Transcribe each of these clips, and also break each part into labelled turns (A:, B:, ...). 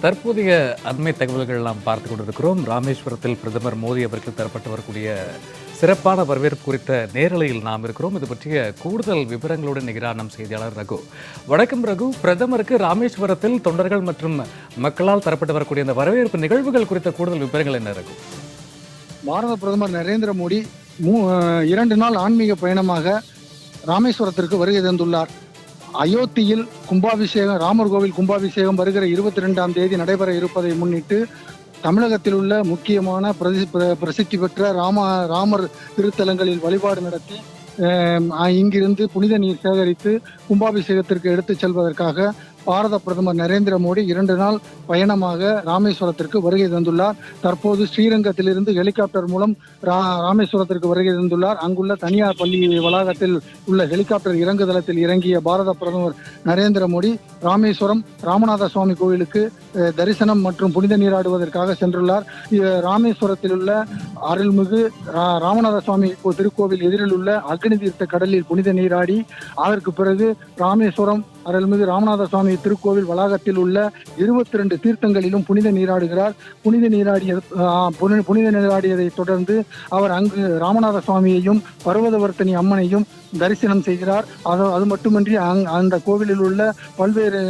A: தற்போதைய அண்மை தகவல்கள் நாம் பார்த்து கொண்டிருக்கிறோம். ராமேஸ்வரத்தில் பிரதமர் மோடி அவர்கள் தரப்பட்டு வரக்கூடிய சிறப்பான வரவேற்பு குறித்த நேரலையில் நாம் இருக்கிறோம். இது பற்றிய கூடுதல் விவரங்களுடன் நிகரான நம் செய்தியாளர் ரகு. வணக்கம் ரகு. பிரதமருக்கு ராமேஸ்வரத்தில் தொண்டர்கள் மற்றும் மக்களால் தரப்பட்டு வரக்கூடிய இந்த வரவேற்பு நிகழ்வுகள் குறித்த கூடுதல் விவரங்கள் என்ன ரகு?
B: பாரத பிரதமர் நரேந்திர மோடி மூ- இரண்டு நாள் ஆன்மீக பயணமாக ராமேஸ்வரத்திற்கு வருகை தந்துள்ளார். அயோத்தியில் கும்பாபிஷேகம் ராமர் கோவில் கும்பாபிஷேகம் வருகிற இருபத்தி ரெண்டாம் தேதி நடைபெற இருப்பதை முன்னிட்டு தமிழகத்தில் உள்ள முக்கியமான பிரதி பிர- பிரசித்தி பெற்ற ராம ராமர் திருத்தலங்களில் வழிபாடு நடத்தி இங்கிருந்து புனித நீர் சேகரித்து கும்பாபிஷேகத்திற்கு எடுத்துச் செல்வதற்காக பாரத பிரதமர் நரேந்திர மோடி இரண்டு நாள் பயணமாக ராமேஸ்வரத்திற்கு வருகை தந்துள்ளார். தற்போது ஸ்ரீரங்கத்திலிருந்து ஹெலிகாப்டர் மூலம் ராமேஸ்வரத்திற்கு வருகை தந்துள்ளார். அங்குள்ள தனியார் பள்ளி வளாகத்தில் உள்ள ஹெலிகாப்டர் இறங்குதளத்தில் இறங்கிய பாரத பிரதமர் நரேந்திர மோடி ராமேஸ்வரம் ராமநாத சுவாமி கோவிலுக்கு தரிசனம் மற்றும் புனித நீராடுவதற்காக சென்றுள்ளார். ராமேஸ்வரத்தில் உள்ள அருள்மிகு ராமநாத சுவாமி திருக்கோவில் எதிரில் உள்ள அக்னி தீர்த்த கடலில் புனித நீராடி அதற்கு பிறகு ராமேஸ்வரம் அருள்மிகு ராமநாத சுவாமி திருக்கோவில் வளாகத்தில் உள்ள இருபத்தி ரெண்டு தீர்த்தங்களிலும் புனித நீராடுகிறார். புனித நீராடிய புனித நீராடியதை தொடர்ந்து அவர் அங்கு ராமநாத சுவாமியையும் பர்வதவர்த்தனி அம்மனையும் தரிசனம் செய்கிறார். அது அது மட்டுமின்றி அங் அந்த கோவிலில் உள்ள பல்வேறு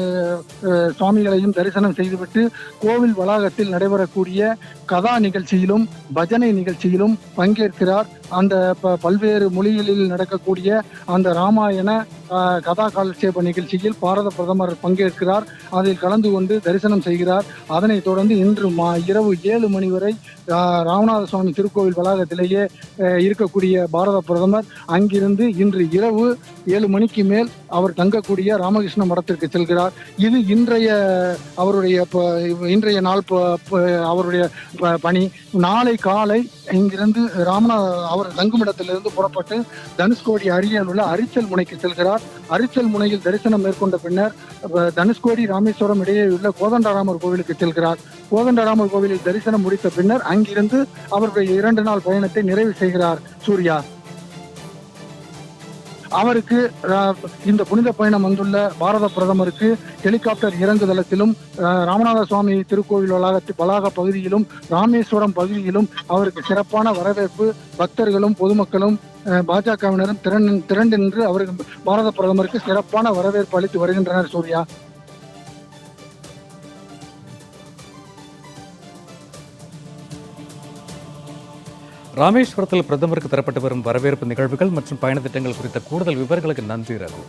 B: சுவாமிகளையும் தரிசனம் செய்துவிட்டு கோவில் வளாகத்தில் நடைபெறக்கூடிய கதா நிகழ்ச்சியிலும் பஜனை நிகழ்ச்சியிலும் பங்கேற்கிறார். அந்த ப- பல்வேறு மொழிகளில் நடக்கக்கூடிய அந்த ராமாயண கதா காலட்சேப நிகழ்ச்சியில் பாரத பிரதமர் பங்கேற்கிறார். அதில் கலந்து கொண்டு தரிசனம் செய்கிறார். அதனைத் தொடர்ந்து இன்று மா இரவு ஏழு மணி வரை ராமநாத சுவாமி திருக்கோவில் வளாகத்திலேயே இருக்கக்கூடிய பாரத பிரதமர் அங்கிருந்து இன்று இரவு ஏழு மணிக்கு மேல் அவர் தங்கக்கூடிய ராமகிருஷ்ண மடத்திற்கு செல்கிறார். இது இன்றைய அவருடைய இன்றைய நாள் அவருடைய ப- பணி. நாளை காலை இங்கிருந்து ராமநாத அவர் தங்குமிடத்திலிருந்து புறப்பட்டு தனுஷ்கோடி அருகில் உள்ள அரிச்சல் முனைக்கு செல்கிறார். அரிச்சல் முனையில் தரிசனம் மேற்கொண்ட பின்னர் தனுஷ்கோடி ராமேஸ்வரம் இடையே உள்ள கோதண்டராமர் கோவிலுக்கு செல்கிறார். கோதண்டராமர் கோவிலில் தரிசனம் முடித்த பின்னர் அங்கிருந்து அவருடைய இரண்டு நாள் பயணத்தை நிறைவு செய்கிறார் சூர்யா. அவருக்கு இந்த புனித பயணம் வந்துள்ள பாரத பிரதமருக்கு ஹெலிகாப்டர் இறங்குதளத்திலும் அஹ், ராமநாத சுவாமி திருக்கோவில் வளாக வளாக பகுதியிலும் ராமேஸ்வரம் பகுதியிலும் அவருக்கு சிறப்பான வரவேற்பு பக்தர்களும் பொதுமக்களும் அஹ், பாஜகவினரும் திரண்டு திரண்டு நின்று அவருக்கு பாரத பிரதமருக்கு சிறப்பான வரவேற்பு அளித்து வருகின்றனர் சூர்யா.
A: ராமேஸ்வரத்தில் பிரதமருக்கு தரப்பட்டு வரும் வரவேற்பு நிகழ்வுகள் மற்றும் பயண திட்டங்கள் குறித்த கூடுதல் விவரங்களுக்கு நன்றி ரகு.